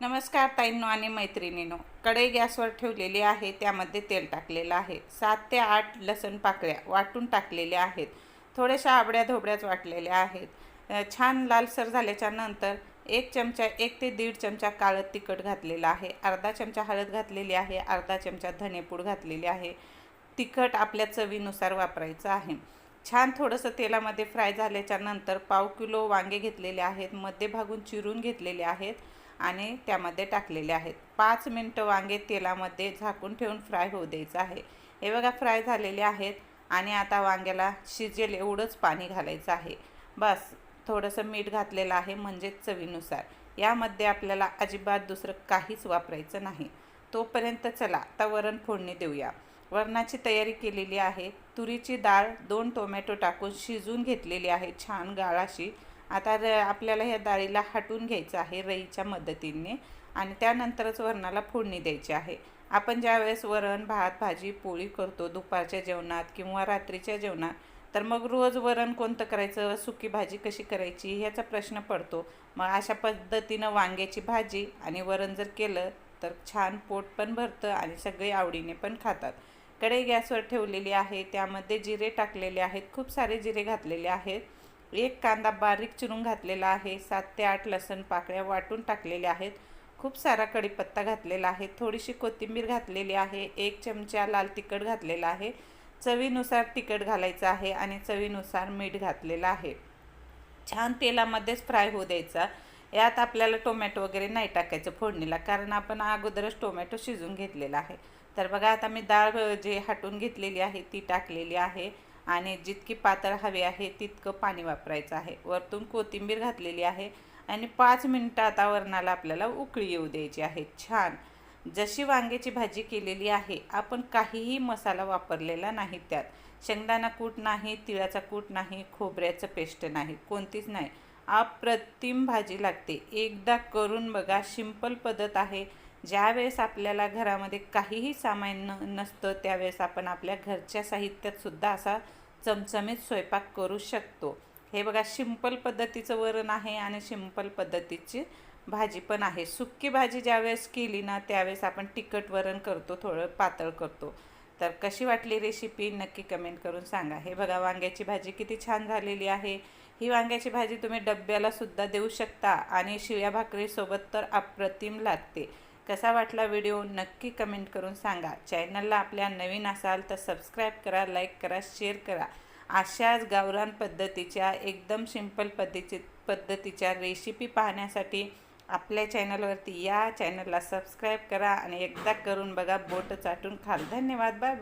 नमस्कार ताईंनो आणि मैत्रिणीनो. कढई गॅसवर ठेवलेली आहे त्यामध्ये तेल टाकलेलं आहे. सात ते आठ लसण पाकळ्या वाटून टाकलेल्या आहेत. थोड्याशा आबड्या धोबड्याच वाटलेल्या आहेत. छान लालसर झाल्याच्यानंतर एक चमचा एक ते दीड चमचा काळं तिखट घातलेलं आहे. अर्धा चमचा हळद घातलेली आहे अर्धा चमचा धनेपूड घातलेली आहे. तिखट आपल्या चवीनुसार वापरायचं आहे. छान थोडंसं तेलामध्ये फ्राय झाल्याच्यानंतर पाव किलो वांगे घेतलेले आहेत मध्ये भागून चिरून घेतलेले आहेत आणि त्यामध्ये टाकलेले आहेत. पाच मिनटं वांगे तेलामध्ये झाकून ठेवून फ्राय होऊ द्यायचं आहे. हे बघा फ्राय झालेले आहेत आणि आता वांग्याला शिजेल एवढंच पाणी घालायचं आहे. बस थोडंसं मीठ घातलेलं आहे म्हणजेच चवीनुसार. यामध्ये आपल्याला अजिबात दुसरं काहीच वापरायचं नाही. तोपर्यंत चला आता वरण फोडणी देऊया. वरणाची तयारी केलेली आहे. तुरीची डाळ दोन टोमॅटो टाकून शिजून घेतलेली आहे. छान गाळ अशी आता र आपल्याला ह्या डाळीला हटून घ्यायचं आहे रईच्या मदतीने आणि त्यानंतरच वरणाला फोडणी द्यायची आहे. आपण ज्यावेळेस वरण भात भाजी पोळी करतो दुपारच्या जेवणात किंवा रात्रीच्या जेवणात तर मग रोज वरण कोणतं करायचं? सुकी भाजी कशी करायची? ह्याचा प्रश्न पडतो. मग अशा पद्धतीनं वांग्याची भाजी आणि वरण जर केलं तर छान पोट पण भरतं आणि सगळे आवडीने पण खातात. कढई गॅसवर ठेवलेली आहे त्यामध्ये जिरे टाकलेले आहेत खूप सारे जिरे घातलेले आहेत. एक कांदा बारीक चिरून घातलेला आहे सात ते आठ लसण पाकळ्या वाटून टाकलेल्या आहेत. खूप सारा कढीपत्ता घातलेला आहे थोडीशी कोथिंबीर घातलेली आहे एक चमचा लाल तिखट घातलेला आहे. चवीनुसार तिखट घालायचं आहे आणि चवीनुसार मीठ घातलेलं आहे. छान तेलामध्येच फ्राय होऊ द्यायचा. यात आपल्याला टोमॅटो वगैरे नाही टाकायचं फोडणीला कारण आपण अगोदरच टोमॅटो शिजून घेतलेला आहे. तर बघा आता मी डाळ जे हटून घेतलेली आहे ती टाकलेली आहे आणि जितकी पातळ हवी आहे तितकं पाणी वापरायचं आहे. वरतून कोथिंबीर घातलेली आहे आणि पाच मिनटं आता वरणाला आपल्याला उकळी येऊ द्यायची आहे. छान! जशी वांग्याची भाजी केलेली आहे आपण काहीही मसाला वापरलेला नाही त्यात. शेंगदाणा कूट नाही तिळाचा कूट नाही खोबऱ्याचं पेस्ट नाही कोणतीच नाही. अप्रतिम भाजी लागते. एकदा करून बघा सिंपल पद्धत आहे. ज्यावेळेस आपल्याला घरामध्ये काहीही सामान न नसतं त्यावेळेस आपण आपल्या घरच्या साहित्यातसुद्धा असा चमचमीत स्वयंपाक करू शकतो. हे बघा सिंपल पद्धतीचं वरण आहे आणि सिंपल पद्धतीची भाजी पण आहे. सुक्की भाजी ज्यावेळेस केली ना त्यावेळेस आपण तिखट वरण करतो थोडं पातळ करतो. तर कशी वाटली रेसिपी नक्की कमेंट करून सांगा. हे बघा वांग्याची भाजी किती छान झालेली आहे. ही वांग्याची भाजी तुम्ही डब्याला सुद्धा देऊ शकता आणि शिळ्या भाकरीसोबत तर अप्रतिम लागते. कसा वाटला व्हिडिओ नक्की कमेंट करून सांगा. चॅनलला आपल्या नवीन असाल तर सबस्क्राईब करा लाईक करा शेअर करा. अशाच गावरान पद्धतीच्या एकदम सिंपल पद्धती पद्धतीच्या रेसिपी पाहण्यासाठी आपल्या चॅनलवरती या चॅनलला सबस्क्राईब करा आणि एकदा करून बघा बोट चाटून खाल. धन्यवाद. बाय